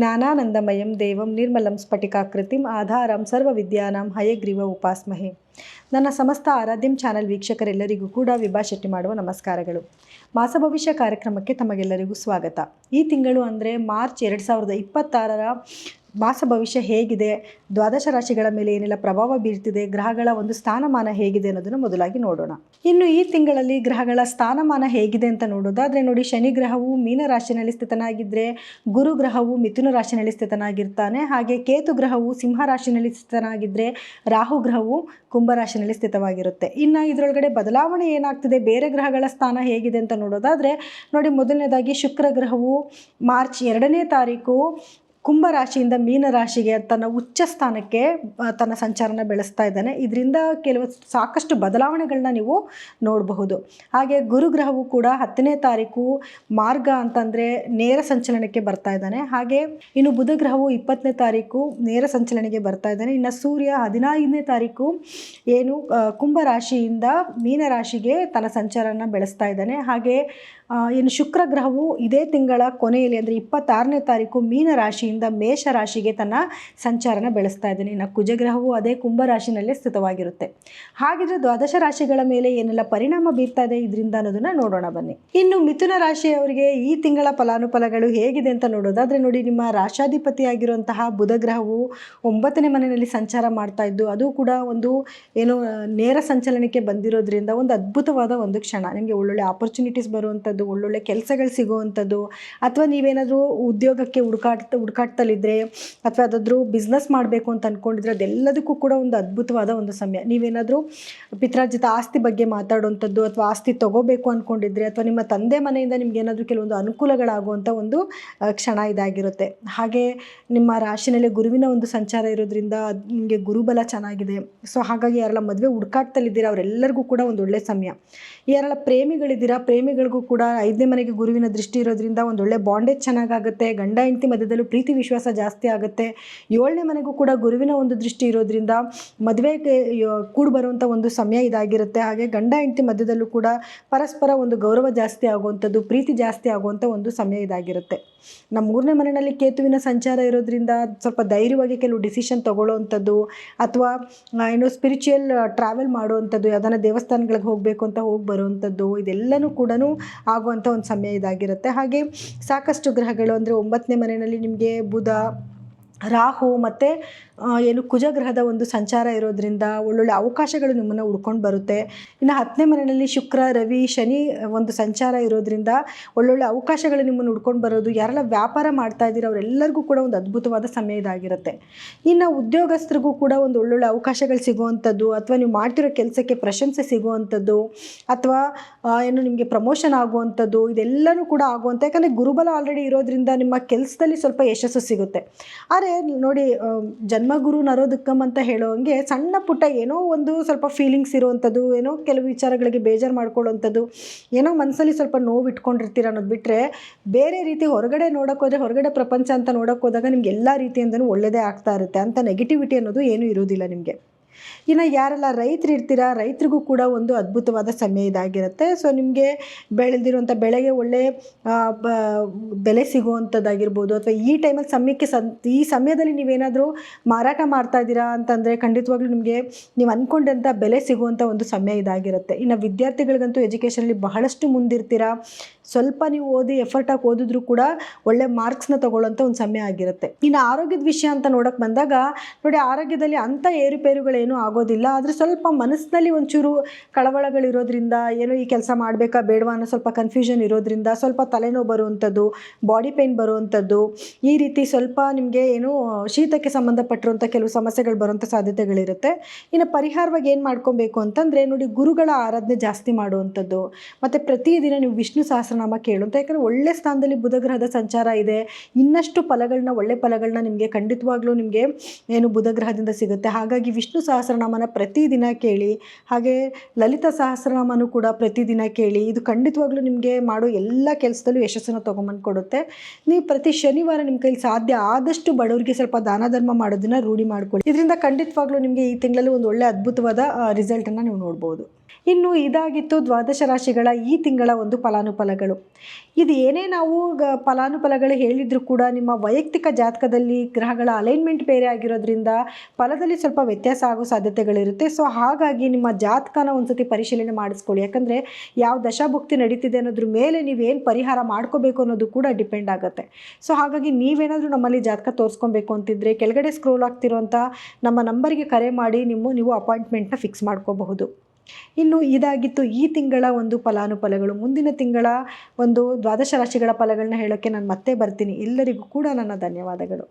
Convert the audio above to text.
ज्ञानानन्दमयं देवं निर्मलं स्फटिकाकृतिम् आधारं सर्वविद्यानां हयग्रीव उपास्महे ನನ್ನ ಸಮಸ್ತ ಆರಾಧ್ಯಂ ಚಾನಲ್ ವೀಕ್ಷಕರೆಲ್ಲರಿಗೂ ಕೂಡ ವಿಭಾ ಶೆಟ್ಟಿ ಮಾಡುವ ನಮಸ್ಕಾರಗಳು. ಮಾಸ ಭವಿಷ್ಯ ಕಾರ್ಯಕ್ರಮಕ್ಕೆ ತಮಗೆಲ್ಲರಿಗೂ ಸ್ವಾಗತ. ಈ ತಿಂಗಳು ಅಂದರೆ ಮಾರ್ಚ್ ಎರಡು ಸಾವಿರದ ಇಪ್ಪತ್ತಾರರ ಮಾಸ ಭವಿಷ್ಯ ಹೇಗಿದೆ, ದ್ವಾದಶ ರಾಶಿಗಳ ಮೇಲೆ ಏನೆಲ್ಲ ಪ್ರಭಾವ ಬೀರ್ತಿದೆ, ಗ್ರಹಗಳ ಒಂದು ಸ್ಥಾನಮಾನ ಹೇಗಿದೆ ಅನ್ನೋದನ್ನು ಮೊದಲಾಗಿ ನೋಡೋಣ. ಇನ್ನು ಈ ತಿಂಗಳಲ್ಲಿ ಗ್ರಹಗಳ ಸ್ಥಾನಮಾನ ಹೇಗಿದೆ ಅಂತ ನೋಡೋದಾದ್ರೆ ನೋಡಿ, ಶನಿ ಗ್ರಹವು ಮೀನ ರಾಶಿನಲ್ಲಿ ಸ್ಥಿತನಾಗಿದ್ದರೆ ಗುರು ಗ್ರಹವು ಮಿಥುನ ರಾಶಿನಲ್ಲಿ ಸ್ಥಿತನಾಗಿರ್ತಾನೆ. ಹಾಗೆ ಕೇತು ಗ್ರಹವು ಸಿಂಹ ರಾಶಿನಲ್ಲಿ ಸ್ಥಿತನಾಗಿದ್ದರೆ ರಾಹು ಗ್ರಹವು ಕುಂಭ ರಾಶಿನಲ್ಲಿ ಸ್ಥಿತವಾಗಿರುತ್ತೆ. ಇನ್ನು ಇದರೊಳಗಡೆ ಬದಲಾವಣೆ ಏನಾಗ್ತಿದೆ? ಬೇರೆ ಗ್ರಹಗಳ ಸ್ಥಾನ ಹೇಗಿದೆ ಅಂತ ನೋಡೋದಾದರೆ, ನೋಡಿ ಮೊದಲನೇದಾಗಿ ಶುಕ್ರ ಗ್ರಹವು ಮಾರ್ಚ್ ಎರಡನೇ ತಾರೀಕು ಕುಂಭ ಮೀನರಾಶಿಗೆ ಮೀನ ರಾಶಿಗೆ ತನ್ನ ಉಚ್ಚ ಸ್ಥಾನಕ್ಕೆ ತನ್ನ ಸಂಚಾರನ ಬೆಳೆಸ್ತಾ ಇದ್ದಾನೆ. ಇದರಿಂದ ಕೆಲವು ಸಾಕಷ್ಟು ಬದಲಾವಣೆಗಳನ್ನ ನೀವು ನೋಡಬಹುದು. ಹಾಗೆ ಗುರುಗ್ರಹವು ಕೂಡ ಹತ್ತನೇ ತಾರೀಕು ಮಾರ್ಗ ಅಂತಂದರೆ ನೇರ ಸಂಚಲನಕ್ಕೆ ಬರ್ತಾ ಇದ್ದಾನೆ. ಹಾಗೆ ಇನ್ನು ಬುಧಗ್ರಹವು ಇಪ್ಪತ್ತನೇ ತಾರೀಕು ನೇರ ಸಂಚಲನೆಗೆ ಬರ್ತಾ ಇದ್ದಾನೆ. ಇನ್ನು ಸೂರ್ಯ ಹದಿನೈದನೇ ತಾರೀಕು ಏನು ಕುಂಭರಾಶಿಯಿಂದ ಮೀನರಾಶಿಗೆ ತನ್ನ ಸಂಚಾರನ ಬೆಳೆಸ್ತಾ ಇದ್ದಾನೆ. ಹಾಗೆ ಇನ್ನು ಶುಕ್ರ ಗ್ರಹವು ಇದೇ ತಿಂಗಳ ಕೊನೆಯಲ್ಲಿ ಅಂದರೆ ಇಪ್ಪತ್ತಾರನೇ ತಾರೀಕು ಮೀನ ರಾಶಿಯಿಂದ ಮೇಷ ರಾಶಿಗೆ ತನ್ನ ಸಂಚಾರನ ಬೆಳೆಸ್ತಾ ಇದ್ದೀನಿ. ಇನ್ನು ಕುಜಗ್ರಹವು ಅದೇ ಕುಂಭ ರಾಶಿನಲ್ಲೇ ಸ್ಥಿತವಾಗಿರುತ್ತೆ. ಹಾಗಿದ್ರೆ ದ್ವಾದಶ ರಾಶಿಗಳ ಮೇಲೆ ಏನೆಲ್ಲ ಪರಿಣಾಮ ಬೀರ್ತಾ ಇದೆ ಇದರಿಂದ ಅನ್ನೋದನ್ನ ನೋಡೋಣ ಬನ್ನಿ. ಇನ್ನು ಮಿಥುನ ರಾಶಿಯವರಿಗೆ ಈ ತಿಂಗಳ ಫಲಾನುಫಲಗಳು ಹೇಗಿದೆ ಅಂತ ನೋಡೋದಾದ್ರೆ ನೋಡಿ, ನಿಮ್ಮ ರಾಶಾಧಿಪತಿಯಾಗಿರುವಂತಹ ಬುಧ ಗ್ರಹವು ಒಂಬತ್ತನೇ ಮನೆಯಲ್ಲಿ ಸಂಚಾರ ಮಾಡ್ತಾ ಇದ್ದು, ಅದು ಕೂಡ ಒಂದು ಏನು ನೇರ ಸಂಚಲನಕ್ಕೆ ಬಂದಿರೋದ್ರಿಂದ ಒಂದು ಅದ್ಭುತವಾದ ಒಂದು ಕ್ಷಣ. ನಿಮಗೆ ಒಳ್ಳೊಳ್ಳೆ ಆಪರ್ಚುನಿಟೀಸ್ ಬರುವಂಥದ್ದು, ಒಳ್ಳೊಳ್ಳೆ ಕೆಲಸಗಳು ಸಿಗುವಂಥದ್ದು, ಅಥವಾ ನೀವೇನಾದರೂ ಉದ್ಯೋಗಕ್ಕೆ ಹುಡುಕಾಟ ಹುಡುಕಾಟದಲ್ಲಿದ್ದರೆ ಅಥವಾ ಯಾವುದಾದ್ರೂ ಬಿಸ್ನೆಸ್ ಮಾಡಬೇಕು ಅಂತ ಅಂದ್ಕೊಂಡಿದ್ರೆ ಅದೆಲ್ಲದಕ್ಕೂ ಕೂಡ ಒಂದು ಅದ್ಭುತವಾದ ಒಂದು ಸಮಯ. ನೀವೇನಾದರೂ ಪಿತ್ರಾರ್ಜಿತ ಆಸ್ತಿ ಬಗ್ಗೆ ಮಾತಾಡುವಂಥದ್ದು ಅಥವಾ ಆಸ್ತಿ ತಗೋಬೇಕು ಅಂದ್ಕೊಂಡಿದ್ರೆ ಅಥವಾ ನಿಮ್ಮ ತಂದೆ ಮನೆಯಿಂದ ನಿಮ್ಗೆ ಏನಾದರೂ ಕೆಲವೊಂದು ಅನುಕೂಲಗಳಾಗುವಂಥ ಒಂದು ಕ್ಷಣ ಇದಾಗಿರುತ್ತೆ. ಹಾಗೆ ನಿಮ್ಮ ರಾಶಿನಲ್ಲಿ ಗುರುವಿನ ಒಂದು ಸಂಚಾರ ಇರೋದ್ರಿಂದ ನಿಮಗೆ ಗುರುಬಲ ಚೆನ್ನಾಗಿದೆ. ಸೊ ಹಾಗಾಗಿ ಯಾರೆಲ್ಲ ಮದುವೆ ಹುಡುಕಾಟದಲ್ಲಿದ್ದೀರಾ ಅವರೆಲ್ಲರಿಗೂ ಕೂಡ ಒಂದು ಒಳ್ಳೆ ಸಮಯ. ಯಾರೆಲ್ಲ ಪ್ರೇಮಿಗಳಿದ್ದೀರಾ ಪ್ರೇಮಿಗಳಿಗೂ ಕೂಡ ಐದನೇ ಮನೆಗೆ ಗುರುವಿನ ದೃಷ್ಟಿ ಇರೋದ್ರಿಂದ ಒಂದು ಒಳ್ಳೆ ಬಾಂಡೇಜ್ ಚೆನ್ನಾಗಾಗುತ್ತೆ. ಗಂಡ, ಹೆಂಡತಿ ಮಧ್ಯದಲ್ಲೂ ಪ್ರೀತಿ ವಿಶ್ವಾಸ ಜಾಸ್ತಿ ಆಗುತ್ತೆ. ಏಳನೇ ಮನೆಗೂ ಕೂಡ ಗುರುವಿನ ಒಂದು ದೃಷ್ಟಿ ಇರೋದ್ರಿಂದ ಮದುವೆಗೆ ಕೂಡಿ ಬರುವಂಥ ಒಂದು ಸಮಯ ಇದಾಗಿರುತ್ತೆ. ಹಾಗೆ ಗಂಡ ಹೆಂಡತಿ ಮಧ್ಯದಲ್ಲೂ ಕೂಡ ಪರಸ್ಪರ ಒಂದು ಗೌರವ ಜಾಸ್ತಿ ಆಗುವಂಥದ್ದು, ಪ್ರೀತಿ ಜಾಸ್ತಿ ಆಗುವಂಥ ಒಂದು ಸಮಯ ಇದಾಗಿರುತ್ತೆ. ನಮ್ಮ ಮೂರನೇ ಮನೆಯಲ್ಲಿ ಕೇತುವಿನ ಸಂಚಾರ ಇರೋದ್ರಿಂದ ಸ್ವಲ್ಪ ಧೈರ್ಯವಾಗಿ ಕೆಲವು ಡಿಸಿಷನ್ ತಗೊಳ್ಳೋವಂಥದ್ದು, ಅಥವಾ ಏನು ಸ್ಪಿರಿಚುಯಲ್ ಟ್ರಾವೆಲ್ ಮಾಡುವಂಥದ್ದು, ಯಾವ್ದಾನ ದೇವಸ್ಥಾನಗಳಿಗೆ ಹೋಗಬೇಕು ಅಂತ ಹೋಗಿ ಬರುವಂಥದ್ದು, ಇದೆಲ್ಲನೂ ಕೂಡ ಆಗುವಂಥ ಒಂದು ಸಮಯ ಇದಾಗಿರುತ್ತೆ. ಹಾಗೆ ಸಾಕಷ್ಟು ಗ್ರಹಗಳು ಅಂದರೆ ಒಂಬತ್ತನೇ ಮನೆಯಲ್ಲಿ ನಿಮಗೆ ಬುಧ ರಾಹು ಮತ್ತು ಏನು ಕುಜಗ್ರಹದ ಒಂದು ಸಂಚಾರ ಇರೋದ್ರಿಂದ ಒಳ್ಳೊಳ್ಳೆ ಅವಕಾಶಗಳು ನಿಮ್ಮನ್ನು ಹುಡ್ಕೊಂಡು ಬರುತ್ತೆ. ಇನ್ನು ಹತ್ತನೇ ಮನೆಯಲ್ಲಿ ಶುಕ್ರ, ರವಿ, ಶನಿ ಒಂದು ಸಂಚಾರ ಇರೋದ್ರಿಂದ ಒಳ್ಳೊಳ್ಳೆ ಅವಕಾಶಗಳು ನಿಮ್ಮನ್ನು ಉಡ್ಕೊಂಡು ಬರೋದು, ಯಾರೆಲ್ಲ ವ್ಯಾಪಾರ ಮಾಡ್ತಾ ಇದ್ದೀರೋ ಅವರೆಲ್ಲರಿಗೂ ಕೂಡ ಒಂದು ಅದ್ಭುತವಾದ ಸಮಯ ಇದಾಗಿರುತ್ತೆ. ಇನ್ನು ಉದ್ಯೋಗಸ್ಥರಿಗೂ ಕೂಡ ಒಂದು ಒಳ್ಳೊಳ್ಳೆ ಅವಕಾಶಗಳು ಸಿಗುವಂಥದ್ದು, ಅಥವಾ ನೀವು ಮಾಡ್ತಿರೋ ಕೆಲಸಕ್ಕೆ ಪ್ರಶಂಸೆ ಸಿಗುವಂಥದ್ದು, ಅಥವಾ ಏನು ನಿಮಗೆ ಪ್ರಮೋಷನ್ ಆಗುವಂಥದ್ದು, ಇದೆಲ್ಲನೂ ಕೂಡ ಆಗುವಂಥ ಯಾಕಂದರೆ ಗುರುಬಲ ಆಲ್ರೆಡಿ ಇರೋದ್ರಿಂದ ನಿಮ್ಮ ಕೆಲಸದಲ್ಲಿ ಸ್ವಲ್ಪ ಯಶಸ್ಸು ಸಿಗುತ್ತೆ. ಆದರೆ ನೋಡಿ ಆ, ಜನ್ಮಗುರು ನರೋದುಕ್ಕಮ್ ಅಂತ ಹೇಳೋಂಗೆ ಸಣ್ಣ ಪುಟ್ಟ ಏನೋ ಒಂದು ಸ್ವಲ್ಪ ಫೀಲಿಂಗ್ಸ್ ಇರುವಂಥದ್ದು ಏನೋ ಕೆಲವು ವಿಚಾರಗಳಿಗೆ ಬೇಜಾರು ಮಾಡ್ಕೊಳ್ಳೋವಂಥದ್ದು ಏನೋ ಮನಸ್ಸಲ್ಲಿ ಸ್ವಲ್ಪ ನೋವು ಇಟ್ಕೊಂಡಿರ್ತೀರ ಅನ್ನೋದು ಬಿಟ್ಟರೆ ಬೇರೆ ರೀತಿ ಹೊರಗಡೆ ನೋಡೋಕೆ ಹೋದರೆ ಹೊರಗಡೆ ಪ್ರಪಂಚ ಅಂತ ನೋಡೋಕೆ ಹೋದಾಗ ನಿಮ್ಗೆ ಎಲ್ಲ ರೀತಿಯಿಂದಲೂ ಒಳ್ಳೆಯದೇ ಆಗ್ತಾ ಇರುತ್ತೆ ಅಂತ ನೆಗೆಟಿವಿಟಿ ಅನ್ನೋದು ಏನೂ ಇರೋದಿಲ್ಲ ನಿಮಗೆ. ಇನ್ನು ಯಾರೆಲ್ಲ ರೈತರು ಇರ್ತೀರಾ ರೈತರಿಗೂ ಕೂಡ ಒಂದು ಅದ್ಭುತವಾದ ಸಮಯ ಇದಾಗಿರುತ್ತೆ. ಸೊ ನಿಮಗೆ ಬೆಳೆದಿರುವಂಥ ಬೆಳೆಗೆ ಒಳ್ಳೆ ಆ, ಬ ಬೆಲೆ ಸಿಗುವಂಥದ್ದಾಗಿರ್ಬೋದು ಅಥವಾ ಈ ಟೈಮಲ್ಲಿ ಸಮಯಕ್ಕೆ ಸಂ ಈ ಸಮಯದಲ್ಲಿ ನೀವೇನಾದರೂ ಮಾರಾಟ ಮಾಡ್ತಾ ಇದ್ದೀರಾ ಅಂತಂದರೆ ಖಂಡಿತವಾಗ್ಲೂ ನಿಮಗೆ ನೀವು ಅಂದ್ಕೊಂಡಂಥ ಬೆಲೆ ಸಿಗುವಂಥ ಒಂದು ಸಮಯ ಇದಾಗಿರುತ್ತೆ. ಇನ್ನು ವಿದ್ಯಾರ್ಥಿಗಳಿಗಂತೂ ಎಜುಕೇಷನಲ್ಲಿ ಬಹಳಷ್ಟು ಮುಂದಿರ್ತೀರಾ. ಸ್ವಲ್ಪ ನೀವು ಓದಿ ಎಫರ್ಟ್ ಹಾಕಿ ಓದಿದ್ರು ಕೂಡ ಒಳ್ಳೆ ಮಾರ್ಕ್ಸ್ನ ತಗೊಳ್ಳೋಂಥ ಒಂದು ಸಮಯ ಆಗಿರುತ್ತೆ. ಇನ್ನು ಆರೋಗ್ಯದ ವಿಷಯ ಅಂತ ನೋಡೋಕೆ ಬಂದಾಗ ನೋಡಿ ಆರೋಗ್ಯದಲ್ಲಿ ಅಂಥ ಏರುಪೇರುಗಳೇನೂ ಆಗೋದಿಲ್ಲ. ಆದರೆ ಸ್ವಲ್ಪ ಮನಸ್ಸಿನಲ್ಲಿ ಒಂಚೂರು ಕಳವಳಗಳಿರೋದ್ರಿಂದ ಏನೋ ಈ ಕೆಲಸ ಮಾಡಬೇಕಾ ಬೇಡವಾ ಅನ್ನೋ ಸ್ವಲ್ಪ ಕನ್ಫ್ಯೂಷನ್ ಇರೋದ್ರಿಂದ, ಸ್ವಲ್ಪ ತಲೆನೋವು ಬರುವಂಥದ್ದು ಬಾಡಿ ಪೇಯ್ನ್ ಬರುವಂಥದ್ದು, ಈ ರೀತಿ ಸ್ವಲ್ಪ ನಿಮಗೆ ಏನು ಶೀತಕ್ಕೆ ಸಂಬಂಧಪಟ್ಟಿರುವಂಥ ಕೆಲವು ಸಮಸ್ಯೆಗಳು ಬರುವಂಥ ಸಾಧ್ಯತೆಗಳಿರುತ್ತೆ. ಇನ್ನು ಪರಿಹಾರವಾಗಿ ಏನು ಮಾಡ್ಕೊಬೇಕು ಅಂತಂದರೆ ನೋಡಿ ಗುರುಗಳ ಆರಾಧನೆ ಜಾಸ್ತಿ ಮಾಡುವಂಥದ್ದು. ಮತ್ತು ಪ್ರತಿದಿನ ನೀವು ವಿಷ್ಣು ಸಹಸ್ರನಾಮ ಅಂತ. ಯಾಕಂದರೆ ಒಳ್ಳೆ ಸ್ಥಾನದಲ್ಲಿ ಬುಧಗ್ರಹದ ಸಂಚಾರ ಇದೆ. ಇನ್ನಷ್ಟು ಫಲಗಳನ್ನ ಒಳ್ಳೆ ಫಲಗಳನ್ನ ನಿಮಗೆ ಖಂಡಿತವಾಗ್ಲೂ ನಿಮಗೆ ಏನು ಬುಧಗ್ರಹದಿಂದ ಸಿಗುತ್ತೆ. ಹಾಗಾಗಿ ವಿಷ್ಣು ಸಹಸ್ರನಾಮನ ಪ್ರತಿದಿನ ಕೇಳಿ, ಹಾಗೆ ಲಲಿತ ಸಹಸ್ರನಾಮನೂ ಕೂಡ ಪ್ರತಿದಿನ ಕೇಳಿ, ಇದು ಖಂಡಿತವಾಗ್ಲೂ ನಿಮಗೆ ಮಾಡೋ ಎಲ್ಲ ಕೆಲಸದಲ್ಲೂ ಯಶಸ್ಸನ್ನು ತೊಗೊಂಬಂದು ಕೊಡುತ್ತೆ. ನೀವು ಪ್ರತಿ ಶನಿವಾರ ನಿಮ್ಮ ಕೈಲಿ ಸಾಧ್ಯ ಆದಷ್ಟು ಬಡವರಿಗೆ ಸ್ವಲ್ಪ ದಾನ ಧರ್ಮ ಮಾಡೋದನ್ನ ರೂಢಿ ಮಾಡ್ಕೊಳ್ಳಿ. ಇದರಿಂದ ಖಂಡಿತವಾಗ್ಲೂ ನಿಮಗೆ ಈ ತಿಂಗಳಲ್ಲಿ ಒಂದು ಒಳ್ಳೆ ಅದ್ಭುತವಾದ ರಿಸಲ್ಟನ್ನು ನೀವು ನೋಡ್ಬೋದು. ಇನ್ನು ಇದಾಗಿತ್ತು ದ್ವಾದಶ ರಾಶಿಗಳ ಈ ತಿಂಗಳ ಒಂದು ಫಲಾನುಫಲಗಳು. ಇದು ಏನೇ ನಾವು ಗ ಫಲಾನುಫಲಗಳು ಹೇಳಿದರೂ ಕೂಡ ನಿಮ್ಮ ವೈಯಕ್ತಿಕ ಜಾತಕದಲ್ಲಿ ಗ್ರಹಗಳ ಅಲೈನ್ಮೆಂಟ್ ಬೇರೆ ಆಗಿರೋದ್ರಿಂದ ಫಲದಲ್ಲಿ ಸ್ವಲ್ಪ ವ್ಯತ್ಯಾಸ ಆಗೋ ಸಾಧ್ಯತೆಗಳಿರುತ್ತೆ. ಸೊ, ಹಾಗಾಗಿ ನಿಮ್ಮ ಜಾತಕನ ಒಂದ್ಸತಿ ಪರಿಶೀಲನೆ ಮಾಡಿಸ್ಕೊಳ್ಳಿ. ಯಾಕಂದರೆ ಯಾವ ದಶಾಭುಕ್ತಿ ನಡೀತಿದೆ ಅನ್ನೋದ್ರ ಮೇಲೆ ನೀವೇನು ಪರಿಹಾರ ಮಾಡ್ಕೋಬೇಕು ಅನ್ನೋದು ಕೂಡ ಡಿಪೆಂಡ್ ಆಗುತ್ತೆ. ಸೊ, ಹಾಗಾಗಿ ನೀವೇನಾದರೂ ನಮ್ಮಲ್ಲಿ ಜಾತಕ ತೋರಿಸ್ಕೊಬೇಕು ಅಂತಿದ್ರೆ ಕೆಳಗಡೆ ಸ್ಕ್ರೋಲ್ ಆಗ್ತಿರೋಂಥ ನಮ್ಮ ನಂಬರಿಗೆ ಕರೆ ಮಾಡಿ ನಿಮ್ಮ, ನೀವು ಅಪಾಯಿಂಟ್ಮೆಂಟ್ನ ಫಿಕ್ಸ್ ಮಾಡ್ಕೋಬಹುದು. ಇನ್ನು ಇದಾಗಿತ್ತು ಈ ತಿಂಗಳ ಒಂದು ಫಲಾನುಫಲಗಳು. ಮುಂದಿನ ತಿಂಗಳ ಒಂದು ದ್ವಾದಶ ರಾಶಿಗಳ ಫಲಗಳನ್ನ ಹೇಳೋಕ್ಕೆ ನಾನು ಮತ್ತೆ ಬರ್ತೀನಿ. ಎಲ್ಲರಿಗೂ ಕೂಡ ನನ್ನ ಧನ್ಯವಾದಗಳು.